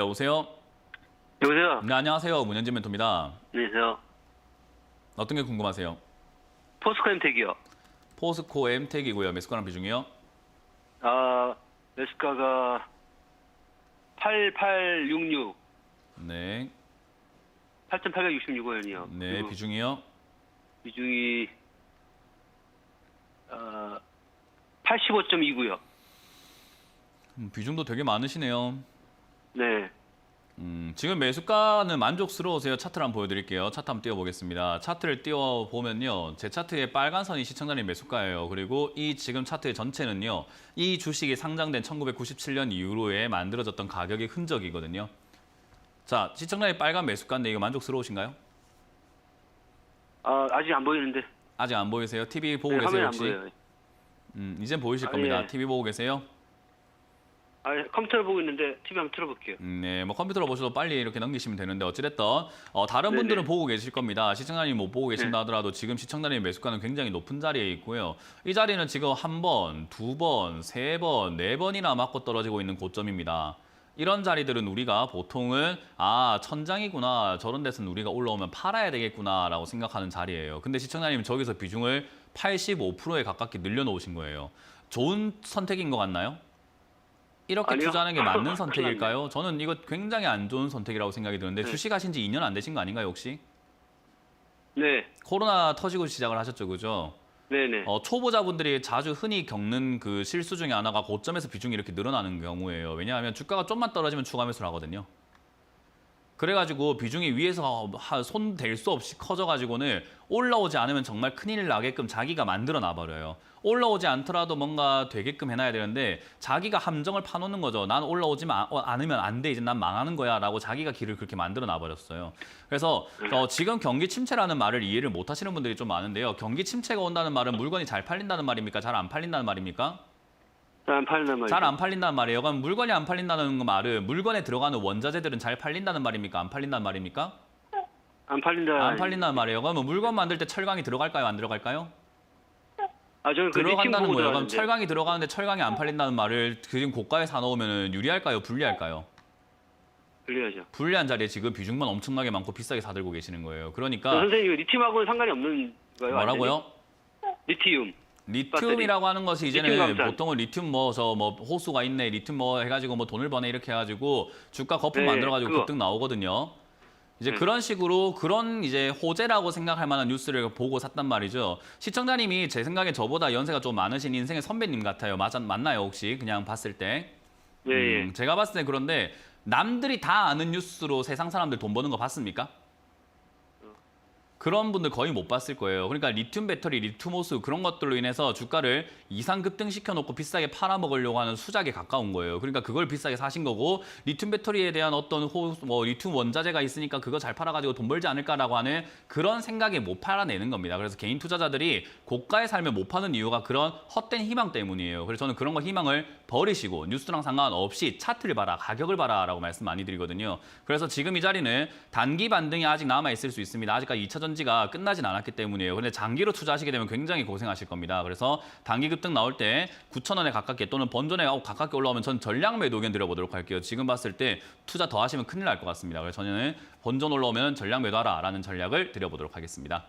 여보세요. 여보세요? 네 안녕하세요 문현진 멘토입니다. 안녕하세요. 어떤 게 궁금하세요? 포스코 엠텍이요. 포스코 엠텍이고요. 매수가랑 비중이요? 아, 매수가가 8866, 네, 8,866원이요. 네 비중이요? 비중이 어, 85.2고요. 음, 비중도 되게 많으시네요. 네. 음, 지금 매수가는 만족스러우세요? 차트를 한번 보여드릴게요. 차트 한번 띄워보겠습니다. 차트를 띄워보면요. 제 차트에 빨간 선이 시청자님 매수가예요. 그리고 이 지금 차트의 전체는요. 이 주식이 상장된 1997년 이후로에 만들어졌던 가격의 흔적이거든요. 자, 시청자님 빨간 매수가인데 이거 만족스러우신가요? 아, 아직 안 보이는데. 아직 안 보이세요? TV 보고 네, 계세요 화면에 안 혹시? 보여요. 음, 이젠 보이실 아, 겁니다. 예. TV 보고 계세요? 아, 컴퓨터를 보고 있는데 TV 한번 틀어볼게요. 음, 네, 뭐 컴퓨터로 보셔도 빨리 이렇게 넘기시면 되는데 어찌됐든 어, 다른 네네. 분들은 보고 계실 겁니다. 시청자님 못 보고 계신다 하더라도 지금 시청자님 매수가는 굉장히 높은 자리에 있고요. 이 자리는 지금 한 번, 두 번, 세 번, 네 번이나 맞고 떨어지고 있는 고점입니다. 이런 자리들은 우리가 보통은 아 천장이구나 저런 데서는 우리가 올라오면 팔아야 되겠구나라고 생각하는 자리예요. 근데 시청자님 저기서 비중을 85%에 가깝게 늘려놓으신 거예요. 좋은 선택인 것 같나요? 이렇게 아니요. 투자하는 게 맞는 선택일까요? 저는 이거 굉장히 안 좋은 선택이라고 생각이 드는데 네. 주식하신 지 2년 안 되신 거 아닌가요 혹시? 네. 코로나 터지고 시작을 하셨죠, 그죠? 네네. 어, 초보자분들이 자주 흔히 겪는 그 실수 중에 하나가 고점에서 비중이 이렇게 늘어나는 경우예요. 왜냐하면 주가가 좀만 떨어지면 추가 매수를 하거든요. 그래가지고 비중이 위에서 손 댈 수 없이 커져가지고는 올라오지 않으면 정말 큰일 나게끔 자기가 만들어 놔버려요. 올라오지 않더라도 뭔가 되게끔 해놔야 되는데 자기가 함정을 파놓는 거죠. 난 올라오지 마- 어, 않으면 안 돼. 이제 난 망하는 거야 라고 자기가 길을 그렇게 만들어 놔버렸어요. 그래서 어, 지금 경기 침체라는 말을 이해를 못 하시는 분들이 좀 많은데요. 경기 침체가 온다는 말은 물건이 잘 팔린다는 말입니까? 잘 안 팔린다는 말입니까? 잘 안 팔린단 말이죠. 잘안 팔린다는 말이에요. 그럼 물건이 안 팔린다는 그 말은 물건에 들어가는 원자재들은 잘 팔린다는 말입니까? 안 팔린다는 말입니까? 안 팔린다. 안 팔린다는 말이에요. 그러면 물건 만들 때 철강이 들어갈까요? 안 들어갈까요? 아, 저는 그 리튬 들어간다는 보고 거예요. 그럼. 철강이 들어가는데 철강이 안 팔린다는 말을 지금 고가에 사놓으면 유리할까요? 불리할까요? 불리하죠. 불리한 자리에 지금 비중만 엄청나게 많고 비싸게 사들고 계시는 거예요. 그 그러니까 선생님, 이거 리튬하고는 상관이 없는 거예요? 뭐라고요? 완전히? 리튬. 리튬이라고 하는 것이 이제는 리튬. 보통은 리튬 뭐저뭐 호수가 있네, 리튬 뭐 해가지고 뭐 돈을 버네 이렇게 해가지고 주가 거품 네, 만들어가지고 그거. 급등 나오거든요. 이제 네. 그런 식으로 그런 이제 호재라고 생각할 만한 뉴스를 보고 샀단 말이죠. 시청자님이 제 생각에 저보다 연세가 좀 많으신 인생의 선배님 같아요. 맞, 맞나요 혹시 그냥 봤을 때? 예, 예. 음, 제가 봤을 때 그런데 남들이 다 아는 뉴스로 세상 사람들 돈 버는 거 봤습니까? 그런 분들 거의 못 봤을 거예요. 그러니까 리튬 배터리, 리튬 호수 그런 것들로 인해서 주가를 이상 급등시켜 놓고 비싸게 팔아 먹으려고 하는 수작에 가까운 거예요. 그러니까 그걸 비싸게 사신 거고 리튬 배터리에 대한 어떤 호, 뭐 리튬 원자재가 있으니까 그거 잘 팔아 가지고 돈 벌지 않을까라고 하는 그런 생각에 못 팔아내는 겁니다. 그래서 개인 투자자들이 고가에 살면 못 파는 이유가 그런 헛된 희망 때문이에요. 그래서 저는 그런 거 희망을 버리시고 뉴스랑 상관없이 차트를 봐라, 가격을 봐라라고 말씀 많이 드리거든요. 그래서 지금 이 자리는 단기 반등이 아직 남아 있을 수 있습니다. 아직까지 2차 전 지가 끝나진 않았기 때문이에요. 근데 장기로 투자하시게 되면 굉장히 고생하실 겁니다. 그래서 단기 급등 나올 때 9,000원에 가깝게 또는 번전에 가깝게 올라오면 전 전량 매도 의견 드려보도록 할게요. 지금 봤을 때 투자 더 하시면 큰일 날 것 같습니다. 그래서 저는 번전 올라오면 전량 매도하라라는 전략을 드려보도록 하겠습니다.